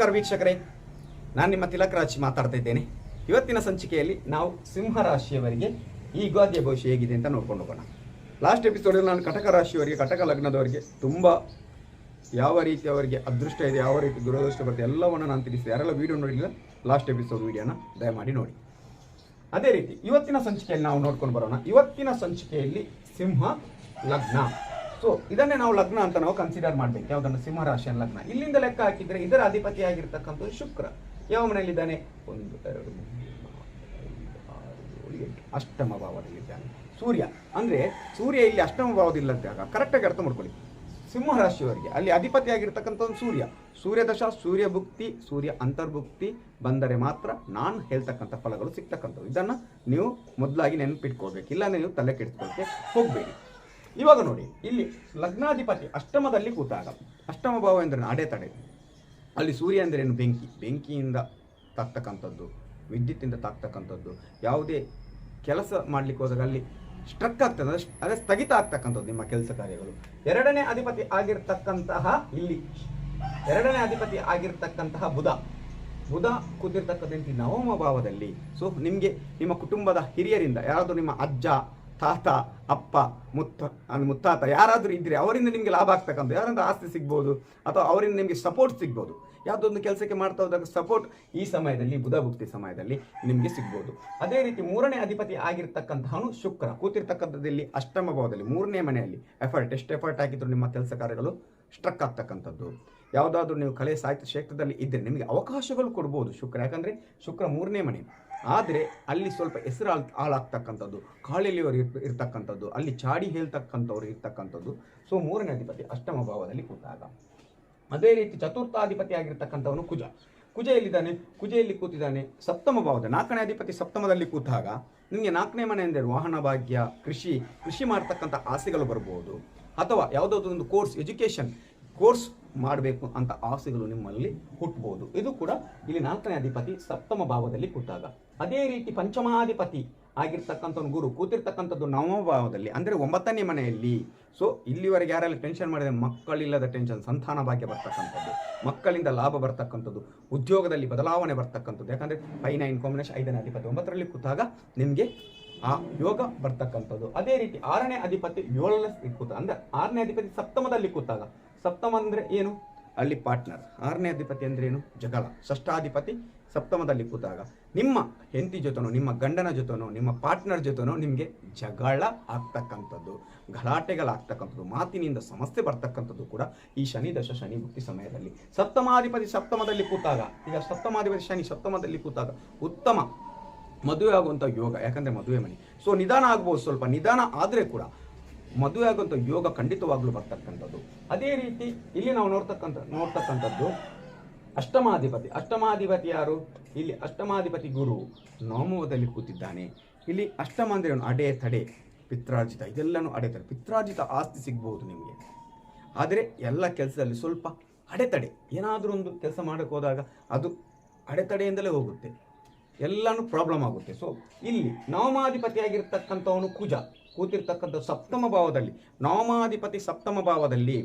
ನಮಸ್ಕಾರ ವೀಕ್ಷಕರೇ. ನಾನು ನಿಮ್ಮ ತಿಲಕ್ ರಾಜ್ ಮಾತಾಡ್ತಾ ಇದ್ದೇನೆ. ಇವತ್ತಿನ ಸಂಚಿಕೆಯಲ್ಲಿ ನಾವು ಸಿಂಹ ರಾಶಿಯವರಿಗೆ ಈ ಯುಗಾದಿಯ ಭವಿಷ್ಯ ಹೇಗಿದೆ ಅಂತ ನೋಡ್ಕೊಂಡು ಹೋಗೋಣ. ಲಾಸ್ಟ್ ಎಪಿಸೋಡಲ್ಲಿ ನಾನು ಕಟಕ ರಾಶಿಯವರಿಗೆ, ಕಟಕ ಲಗ್ನದವರಿಗೆ ತುಂಬ ಯಾವ ರೀತಿ ಅವರಿಗೆ ಅದೃಷ್ಟ ಇದೆ, ಯಾವ ರೀತಿ ದುರದೃಷ್ಟ ಬರುತ್ತೆ ಎಲ್ಲವನ್ನು ನಾನು ತಿಳಿಸಿದೆ. ಯಾರೆಲ್ಲ ವೀಡಿಯೋ ನೋಡಿಲ್ಲ ಲಾಸ್ಟ್ ಎಪಿಸೋಡ್ ವೀಡಿಯೋನ ದಯಮಾಡಿ ನೋಡಿ. ಅದೇ ರೀತಿ ಇವತ್ತಿನ ಸಂಚಿಕೆಯಲ್ಲಿ ನಾವು ನೋಡ್ಕೊಂಡು ಬರೋಣ. ಇವತ್ತಿನ ಸಂಚಿಕೆಯಲ್ಲಿ ಸಿಂಹ ಲಗ್ನ. ಸೊ ಇದನ್ನೇ ನಾವು ಲಗ್ನ ಅಂತ ನಾವು ಕನ್ಸಿಡರ್ ಮಾಡ್ಬೇಕು. ಯಾವ್ದನ್ನು ಸಿಂಹರಾಶಿಯ ಲಗ್ನ. ಇಲ್ಲಿಂದ ಲೆಕ್ಕ ಹಾಕಿದ್ರೆ ಇದರ ಅಧಿಪತಿಯಾಗಿರ್ತಕ್ಕಂಥದ್ದು ಶುಕ್ರ ಯಾವ ಮನೆಯಲ್ಲಿದ್ದಾನೆ? ಒಂದು, ಎರಡು ಎಂಟು, ಅಷ್ಟಮ ಭಾವದಲ್ಲಿದ್ದಾನೆ. ಸೂರ್ಯ, ಅಂದ್ರೆ ಸೂರ್ಯ ಇಲ್ಲಿ ಅಷ್ಟಮ ಭಾವದಲ್ಲಿದ್ದಾಗ ಕರೆಕ್ಟಾಗಿ ಅರ್ಥ ಮಾಡ್ಕೊಳ್ಳಿ. ಸಿಂಹ ರಾಶಿಯವರಿಗೆ ಅಲ್ಲಿ ಅಧಿಪತಿಯಾಗಿರ್ತಕ್ಕಂಥದ್ದು ಸೂರ್ಯ. ಸೂರ್ಯ ಸೂರ್ಯದಶ ಸೂರ್ಯ ಭುಕ್ತಿ, ಸೂರ್ಯ ಅಂತರ್ಭುಕ್ತಿ ಬಂದರೆ ಮಾತ್ರ ನಾನು ಹೇಳ್ತಕ್ಕಂಥ ಫಲಗಳು ಸಿಗ್ತಕ್ಕಂಥವು. ಇದನ್ನು ನೀವು ಮೊದಲಾಗಿ ನೆನಪಿಟ್ಕೋಬೇಕು ಇಲ್ಲಾಂದ್ರೆ ನೀವು ತಲೆ ಕೆಡಿಸ್ಕೊಳ್ಳೋಕೆ ಹೋಗಬೇಡಿ. ಇವಾಗ ನೋಡಿ, ಇಲ್ಲಿ ಲಗ್ನಾಧಿಪತಿ ಅಷ್ಟಮದಲ್ಲಿ ಕೂತಾಗ. ಅಷ್ಟಮ ಭಾವ ಎಂದ್ರೆ ಅಡೆತಡೆ ಅಲ್ಲಿ ಸೂರ್ಯ ಅಂದರೆ ಏನು? ಬೆಂಕಿ. ಬೆಂಕಿಯಿಂದ ತಾಕ್ತಕ್ಕಂಥದ್ದು ವಿದ್ಯುತ್ತಿಂದ ತಾಕ್ತಕ್ಕಂಥದ್ದು ಯಾವುದೇ ಕೆಲಸ ಮಾಡ್ಲಿಕ್ಕೆ ಹೋದಾಗ ಅಲ್ಲಿ ಸ್ಟ್ರಕ್ ಆಗ್ತದೆ. ಅದೇ ಸ್ಥಗಿತ ಆಗ್ತಕ್ಕಂಥದ್ದು ನಿಮ್ಮ ಕೆಲಸ ಕಾರ್ಯಗಳು. ಎರಡನೇ ಅಧಿಪತಿ ಆಗಿರ್ತಕ್ಕಂತಹ ಇಲ್ಲಿ, ಎರಡನೇ ಅಧಿಪತಿ ಆಗಿರ್ತಕ್ಕಂತಹ ಬುಧ. ಬುಧ ಕೂತಿರ್ತಕ್ಕಂಥ ನವಮ ಭಾವದಲ್ಲಿ. ಸೊ ನಿಮಗೆ ನಿಮ್ಮ ಕುಟುಂಬದ ಹಿರಿಯರಿಂದ, ಯಾರಾದರೂ ನಿಮ್ಮ ಅಜ್ಜ ತಾತ, ಅಪ್ಪ, ಮುತ್ತ ಮುತ್ತಾತ, ಯಾರಾದರೂ ಇದ್ದರೆ ಅವರಿಂದ ನಿಮಗೆ ಲಾಭ ಆಗ್ತಕ್ಕಂಥ ಯಾರಿಂದ ಆಸ್ತಿ ಸಿಗ್ಬೋದು ಅಥವಾ ಅವರಿಂದ ನಿಮಗೆ ಸಪೋರ್ಟ್ ಸಿಗ್ಬೋದು. ಯಾವುದೊಂದು ಕೆಲಸಕ್ಕೆ ಮಾಡ್ತಾ ಹೋದಾಗ ಸಪೋರ್ಟ್ ಈ ಸಮಯದಲ್ಲಿ ಬುಧಭುಕ್ತಿ ಸಮಯದಲ್ಲಿ ನಿಮಗೆ ಸಿಗ್ಬೋದು. ಅದೇ ರೀತಿ ಮೂರನೇ ಅಧಿಪತಿ ಆಗಿರ್ತಕ್ಕಂತಹನು ಶುಕ್ರ. ಕೂತಿರ್ತಕ್ಕಂಥದ್ದಲ್ಲಿ ಅಷ್ಟಮ ಭಾವದಲ್ಲಿ, ಮೂರನೇ ಮನೆಯಲ್ಲಿ ಎಫರ್ಟ್ ಎಷ್ಟು ಎಫರ್ಟ್ ಹಾಕಿದ್ರು ನಿಮ್ಮ ಕೆಲಸ ಕಾರ್ಯಗಳು ಸ್ಟ್ರಕ್ ಆಗ್ತಕ್ಕಂಥದ್ದು. ಯಾವುದಾದ್ರೂ ನೀವು ಕಲೆ ಸಾಹಿತ್ಯ ಕ್ಷೇತ್ರದಲ್ಲಿ ಇದ್ದರೆ ನಿಮಗೆ ಅವಕಾಶಗಳು ಕೊಡ್ಬೋದು ಶುಕ್ರ. ಯಾಕಂದರೆ ಶುಕ್ರ ಮೂರನೇ ಮನೆ. ಆದರೆ ಅಲ್ಲಿ ಸ್ವಲ್ಪ ಹೆಸರು ಹಾಳ್ ಹಾಳಾಗ್ತಕ್ಕಂಥದ್ದು ಕಾಳಿಲಿಯವರು ಇರ್, ಇರ್ತಕ್ಕಂಥದ್ದು, ಅಲ್ಲಿ ಚಾಡಿ ಹೇಳ್ತಕ್ಕಂಥವ್ರು ಇರ್ತಕ್ಕಂಥದ್ದು. ಸೊ ಮೂರನೇ ಅಧಿಪತಿ ಅಷ್ಟಮ ಭಾವದಲ್ಲಿ ಕೂತಾಗ ಅದೇ ರೀತಿ ಚತುರ್ಥಾಧಿಪತಿ ಆಗಿರ್ತಕ್ಕಂಥವನು ಕುಜ. ಕುಜ ಎಲ್ಲಿದ್ದಾನೆ? ಕುಜೆಯಲ್ಲಿ ಕೂತಿದ್ದಾನೆ? ಸಪ್ತಮ ಭಾವದ ನಾಲ್ಕನೇ ಅಧಿಪತಿ ಸಪ್ತಮದಲ್ಲಿ ಕೂತಾಗ ನಿಮಗೆ ನಾಲ್ಕನೇ ಮನೆ ಎಂದರೆ ವಾಹನ ಭಾಗ್ಯ, ಕೃಷಿ ಕೃಷಿ ಮಾಡ್ತಕ್ಕಂಥ ಆಸೆಗಳು ಬರ್ಬೋದು. ಅಥವಾ ಯಾವುದಾದ್ರೂ ಒಂದು ಕೋರ್ಸ್, ಎಜುಕೇಷನ್ ಕೋರ್ಸ್ ಮಾಡಬೇಕು ಅಂತ ಆಸೆಗಳು ನಿಮ್ಮಲ್ಲಿ ಹುಟ್ಟಬಹುದು ಇದು ಕೂಡ ಇಲ್ಲಿ ನಾಲ್ಕನೇ ಅಧಿಪತಿ ಸಪ್ತಮ ಭಾವದಲ್ಲಿ ಕೂತಾಗ ಅದೇ ರೀತಿ ಪಂಚಮಾಧಿಪತಿ ಆಗಿರ್ತಕ್ಕಂಥವ್ನು ಗುರು ಕೂತಿರ್ತಕ್ಕಂಥದ್ದು ನವಮ ಭಾವದಲ್ಲಿ ಅಂದರೆ ಒಂಬತ್ತನೇ ಮನೆಯಲ್ಲಿ. ಸೊ ಇಲ್ಲಿವರೆಗೆ ಯಾರೆಲ್ಲ ಟೆನ್ಷನ್ ಮಾಡಿದರೆ ಮಕ್ಕಳಿಲ್ಲದ ಟೆನ್ಷನ್ ಸಂತಾನ ಭಾಗ್ಯ ಬರ್ತಕ್ಕಂಥದ್ದು, ಮಕ್ಕಳಿಂದ ಲಾಭ ಬರ್ತಕ್ಕಂಥದ್ದು, ಉದ್ಯೋಗದಲ್ಲಿ ಬದಲಾವಣೆ ಬರ್ತಕ್ಕಂಥದ್ದು. ಯಾಕಂದರೆ ಫೈ ನೈನ್ ಕಾಂಬಿನೇಷನ್ ಐದನೇ ಅಧಿಪತಿ, ಒಂಬತ್ತರಲ್ಲಿ ಕೂತಾಗ ನಿಮಗೆ ಆ ಯೋಗ ಬರ್ತಕ್ಕಂಥದ್ದು. ಅದೇ ರೀತಿ ಆರನೇ ಅಧಿಪತಿ ಏಳನೇ ಕೂತ, ಅಂದರೆ ಆರನೇ ಅಧಿಪತಿ ಸಪ್ತಮದಲ್ಲಿ ಕೂತಾಗ. ಸಪ್ತಮ ಅಂದರೆ ಏನು? ಅಲ್ಲಿ ಪಾರ್ಟ್ನರ್. ಆರನೇ ಅಧಿಪತಿ ಅಂದ್ರೆ ಏನು? ಜಗಳ. ಷಷ್ಠಾಧಿಪತಿ ಸಪ್ತಮದಲ್ಲಿ ಕೂತಾಗ. ನಿಮ್ಮ ಹೆಂಡತಿ ಜೊತೆನೋ, ನಿಮ್ಮ ಗಂಡನ ಜೊತೆನೋ, ನಿಮ್ಮ ಪಾರ್ಟ್ನರ್ ಜೊತೆನೋ ನಿಮಗೆ ಜಗಳ ಆಗ್ತಕ್ಕಂಥದ್ದು. ಗಲಾಟೆಗಳಾಗ್ತಕ್ಕಂಥದ್ದು. ಮಾತಿನಿಂದ ಸಮಸ್ಯೆ ಬರ್ತಕ್ಕಂಥದ್ದು ಕೂಡ ಈ ಶನಿ ದಶ, ಶನಿ ಮುಕ್ತಿ ಸಮಯದಲ್ಲಿ. ಸಪ್ತಮಾಧಿಪತಿ ಸಪ್ತಮದಲ್ಲಿ ಕೂತಾಗ. ಈಗ ಸಪ್ತಮಾಧಿಪತಿ ಶನಿ ಸಪ್ತಮದಲ್ಲಿ ಕೂತಾಗ ಉತ್ತಮ ಮದುವೆ ಆಗುವಂಥ ಯೋಗ. ಯಾಕಂದರೆ ಮದುವೆ ಮನೆ. ಸೊ ನಿಧಾನ ಆಗ್ಬೋದು ಸ್ವಲ್ಪ. ನಿಧಾನ ಆದರೆ ಕೂಡ ಮದುವೆ ಆಗುವಂಥ ಯೋಗ ಖಂಡಿತವಾಗ್ಲೂ ಬರ್ತಕ್ಕಂಥದ್ದು. ಅದೇ ರೀತಿ ಇಲ್ಲಿ ನಾವು ನೋಡ್ತಕ್ಕಂಥ, ನೋಡ್ತಕ್ಕಂಥದ್ದು ಅಷ್ಟಮಾಧಿಪತಿ. ಅಷ್ಟಮಾಧಿಪತಿ ಯಾರು? ಇಲ್ಲಿ ಅಷ್ಟಮಾಧಿಪತಿ ಗುರು ನವಮದಲ್ಲಿ ಕೂತಿದ್ದಾನೆ. ಇಲ್ಲಿ ಅಷ್ಟಮ ಅಂದರೆ ಅಡೆ ತಡೆ ಪಿತ್ರಾರ್ಜಿತ, ಇದೆಲ್ಲನೂ ಅಡೆತಡೆ ಪಿತ್ರಾರ್ಜಿತ ಆಸ್ತಿ ಸಿಗ್ಬೋದು ನಿಮಗೆ. ಆದರೆ ಎಲ್ಲ ಕೆಲಸದಲ್ಲಿ ಸ್ವಲ್ಪ ಅಡೆತಡೆ ಏನಾದರೂ ಒಂದು ಕೆಲಸ ಮಾಡಕ್ಕೆ ಹೋದಾಗ ಅದು ಅಡೆತಡೆಯಿಂದಲೇ ಹೋಗುತ್ತೆ. ಎಲ್ಲನೂ ಪ್ರಾಬ್ಲಮ್ ಆಗುತ್ತೆ. ಸೊ ಇಲ್ಲಿ ನವಮಾಧಿಪತಿಯಾಗಿರ್ತಕ್ಕಂಥವನು ಕುಜ. ಕೂತಿರ್ತಕ್ಕಂಥ ಸಪ್ತಮ ಭಾವದಲ್ಲಿ ನವಮಾಧಿಪತಿ ಸಪ್ತಮ ಭಾವದಲ್ಲಿ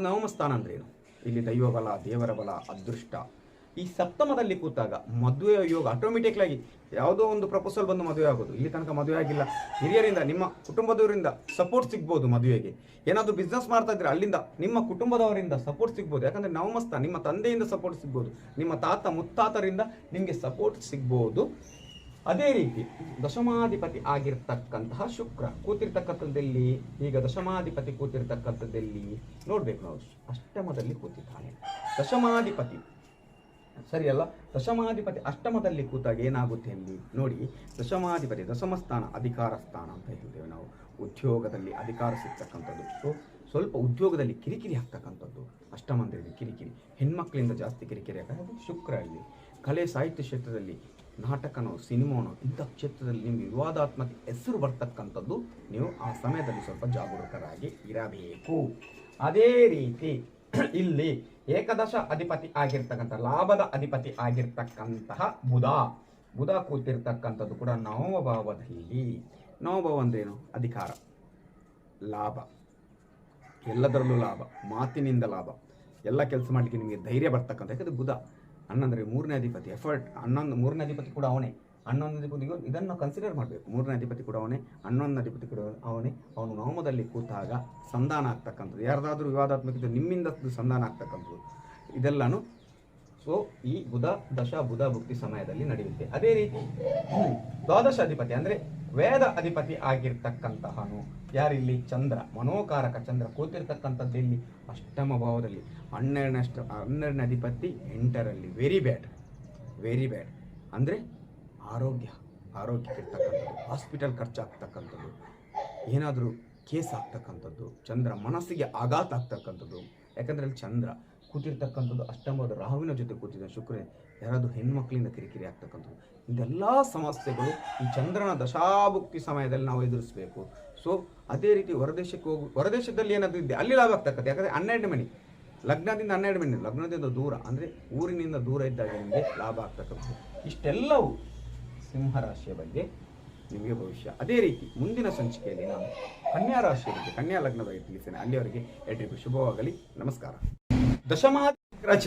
ನವಮ ಸ್ಥಾನ ಅಂದ್ರೆ ಏನು? ಇಲ್ಲಿ ದೈವ ಬಲ, ದೇವರ ಬಲ, ಅದೃಷ್ಟ. ಈ ಸಪ್ತಮದಲ್ಲಿ ಕೂತಾಗ ಮದುವೆ ಯೋಗ ಆಟೋಮೆಟಿಕ್ಲಾಗಿ ಯಾವುದೋ ಒಂದು ಪ್ರಪೋಸಲ್ ಬಂದು ಮದುವೆ ಆಗೋದು. ಇಲ್ಲಿ ತನಕ ಮದುವೆ ಆಗಿಲ್ಲ. ಹಿರಿಯರಿಂದ, ನಿಮ್ಮ ಕುಟುಂಬದವರಿಂದ ಸಪೋರ್ಟ್ ಸಿಗ್ಬೋದು ಮದುವೆಗೆ. ಏನಾದರೂ ಬಿಸ್ನೆಸ್ ಮಾಡ್ತಾ ಇದ್ರೆ ಅಲ್ಲಿಂದ ನಿಮ್ಮ ಕುಟುಂಬದವರಿಂದ ಸಪೋರ್ಟ್ ಸಿಗ್ಬೋದು. ಯಾಕಂದ್ರೆ ನವಮಸ್ಥ ನಿಮ್ಮ ತಂದೆಯಿಂದ ಸಪೋರ್ಟ್ ಸಿಗ್ಬೋದು. ನಿಮ್ಮ ತಾತ ಮುತ್ತಾತರಿಂದ ನಿಮಗೆ ಸಪೋರ್ಟ್ ಸಿಗ್ಬೋದು. ಅದೇ ರೀತಿ ದಶಮಾಧಿಪತಿ ಆಗಿರ್ತಕ್ಕಂತಹ ಶುಕ್ರ ಕೂತಿರ್ತಕ್ಕಂಥದ್ದಲ್ಲಿ, ಈಗ ದಶಮಾಧಿಪತಿ ಕೂತಿರ್ತಕ್ಕಂಥದ್ದಲ್ಲಿ ನೋಡ್ಬೇಕು ನಾವು, ಅಷ್ಟಮದಲ್ಲಿ ಕೂತಿದ್ದಾನೆ ದಶಮಾಧಿಪತಿ, ಸರಿಯಲ್ಲ? ದಶಮಾಧಿಪತಿ ಅಷ್ಟಮದಲ್ಲಿ ಕೂತಾಗ ಏನಾಗುತ್ತೆ ಅಲ್ಲಿ? ನೋಡಿ, ದಶಮಾಧಿಪತಿ ದಶಮ ಸ್ಥಾನ, ಅಧಿಕಾರ ಸ್ಥಾನ ಅಂತ ಹೇಳ್ತೇವೆ ನಾವು. ಉದ್ಯೋಗದಲ್ಲಿ ಅಧಿಕಾರ ಸಿಗ್ತಕ್ಕಂಥದ್ದು. ಸೊ, ಸ್ವಲ್ಪ ಉದ್ಯೋಗದಲ್ಲಿ ಕಿರಿಕಿರಿ ಆಗ್ತಕ್ಕಂಥದ್ದು. ಇದು ಕಿರಿಕಿರಿ. ಹೆಣ್ಮಕ್ಳಿಂದ ಜಾಸ್ತಿ ಕಿರಿಕಿರಿ ಹಾಕೋದು ಶುಕ್ರ ಇಲ್ಲಿ. ಕಲೆ ಸಾಹಿತ್ಯ ಕ್ಷೇತ್ರದಲ್ಲಿ ನಾಟಕನೋ ಸಿನಿಮಾನೋ ಇಂಥ ಕ್ಷೇತ್ರದಲ್ಲಿ ನಿಮಗೆ ವಿವಾದಾತ್ಮಕ ಹೆಸರು ಬರ್ತಕ್ಕಂಥದ್ದು, ನೀವು ಆ ಸಮಯದಲ್ಲಿ ಸ್ವಲ್ಪ ಜಾಗರೂಕರಾಗಿ ಇರಬೇಕು. ಅದೇ ರೀತಿ ಇಲ್ಲಿ ಏಕದಶ ಅಧಿಪತಿ ಆಗಿರ್ತಕ್ಕಂಥ, ಲಾಭದ ಅಧಿಪತಿ ಆಗಿರ್ತಕ್ಕಂತಹ ಬುಧ. ಬುಧ ಕೂತಿರ್ತಕ್ಕಂಥದ್ದು ಕೂಡ ನವಭಾವದಲ್ಲಿ. ನವಭಾವ ಅಂದ್ರೇನು? ಅಧಿಕಾರ, ಲಾಭ. ಎಲ್ಲದರಲ್ಲೂ ಲಾಭ, ಮಾತಿನಿಂದ ಲಾಭ. ಎಲ್ಲ ಕೆಲಸ ಮಾಡಲಿಕ್ಕೆ ನಿಮಗೆ ಧೈರ್ಯ ಬರ್ತಕ್ಕಂಥ, ಯಾಕಂದ್ರೆ ಬುಧ ಹನ್ನೊಂದರ ಮೂರನೇ ಅಧಿಪತಿ ಎಫರ್ಟ್ ಹನ್ನೊಂದು, ಮೂರನೇ ಅಧಿಪತಿ ಕೂಡ ಅವನೇ. ಹನ್ನೊಂದು ಅಧಿಪತಿಗೂ ಇದನ್ನು ಕನ್ಸಿಡರ್ ಮಾಡಬೇಕು. ಮೂರನೇ ಅಧಿಪತಿ ಕೂಡ ಅವನೇ ಹನ್ನೊಂದನೇ ಅಧಿಪತಿ ಕೂಡ ಅವನೇ. ಅವನು ನವಮದಲ್ಲಿ ಕೂತಾಗ ಸಂಧಾನ ಆಗ್ತಕ್ಕಂಥದ್ದು. ಯಾರದಾದರೂ ವಿವಾದಾತ್ಮಕ ನಿಮ್ಮಿಂದ ಸಂಧಾನ ಆಗ್ತಕ್ಕಂಥದ್ದು. ಇದೆಲ್ಲನೂ ಸೊ, ಈ ಬುಧ, ದಶ, ಬುಧ ಭುಕ್ತಿ ಸಮಯದಲ್ಲಿ ನಡೆಯುತ್ತೆ. ಅದೇ ರೀತಿ ದ್ವಾದಶ ಅಧಿಪತಿ ಅಂದ್ರೆ ವೇದ ಅಧಿಪತಿ ಆಗಿರ್ತಕ್ಕಂತಹನು. ಯಾರಿಲ್ಲಿ? ಚಂದ್ರ. ಮನೋಕಾರಕ ಚಂದ್ರ. ಕೂತಿರ್ತಕ್ಕಂಥದ್ದು ಇಲ್ಲಿ ಅಷ್ಟಮ ಭಾವದಲ್ಲಿ. ಹನ್ನೆರಡನಷ್ಟು ಹನ್ನೆರಡನೇ ಅಧಿಪತಿ ಎಂಟರಲ್ಲಿ. ವೆರಿ ಬ್ಯಾಡ್ ವೆರಿ ಬ್ಯಾಡ್ ಅಂದರೆ ಆರೋಗ್ಯ. ಆರೋಗ್ಯಕ್ಕೆ ಇರ್ತಕ್ಕಂಥದ್ದು ಹಾಸ್ಪಿಟಲ್ ಖರ್ಚಾಗ್ತಕ್ಕಂಥದ್ದು. ಏನಾದರೂ ಕೇಸ್ ಆಗ್ತಕ್ಕಂಥದ್ದು. ಚಂದ್ರ ಮನಸ್ಸಿಗೆ ಆಘಾತ ಆಗ್ತಕ್ಕಂಥದ್ದು. ಯಾಕಂದ್ರೆ ಅಲ್ಲಿ ಚಂದ್ರ ಕೂತಿರ್ತಕ್ಕಂಥದ್ದು ಅಷ್ಟಮದ ರಾಹುವಿನ ಜೊತೆ ಕೂತಿದ್ದ ಶುಕ್ರ ಯಾರಾದರೂ ಹೆಣ್ಮಕ್ಳಿಂದ ಕಿರಿಕಿರಿ ಆಗ್ತಕ್ಕಂಥದ್ದು. ಇದೆಲ್ಲ ಸಮಸ್ಯೆಗಳು ಈ ಚಂದ್ರನ ದಶಾಭುಕ್ತಿ ಸಮಯದಲ್ಲಿ ನಾವು ಎದುರಿಸಬೇಕು. ಸೊ ಅದೇ ರೀತಿ ಹೊರದೇಶಕ್ಕೆ ಹೋಗಿ, ಹೊರದೇಶದಲ್ಲಿ ಏನಾದರೂ ಇದೆ ಅಲ್ಲಿ ಲಾಭ ಆಗ್ತಕ್ಕಂಥ ಯಾಕಂದರೆ ಹನ್ನೆರಡು ಮನೆ, ಲಗ್ನದಿಂದ ಹನ್ನೆರಡು ಮನೆ, ಲಗ್ನದಿಂದ ದೂರ, ಅಂದರೆ ಊರಿನಿಂದ ದೂರ ಇದ್ದಾಗ ನಿಮಗೆ ಲಾಭ ಆಗ್ತಕ್ಕಂಥದ್ದು. ಇಷ್ಟೆಲ್ಲವೂ ಸಿಂಹರಾಶಿಯ ಬಗ್ಗೆ ನಿಮಗೆ ಭವಿಷ್ಯ. ಅದೇ ರೀತಿ ಮುಂದಿನ ಸಂಚಿಕೆಯಲ್ಲಿ ನಾನು ಕನ್ಯಾ ರಾಶಿಯ ಬಗ್ಗೆ, ಕನ್ಯಾ ಲಗ್ನದ ಬಗ್ಗೆ ತಿಳಿಸ್ತೇನೆ. ಅಲ್ಲಿಯವರೆಗೆ ಎಲ್ರಿಗೂ ಶುಭವಾಗಲಿ. ನಮಸ್ಕಾರ. ದಶಮಾ ರಾಶಿ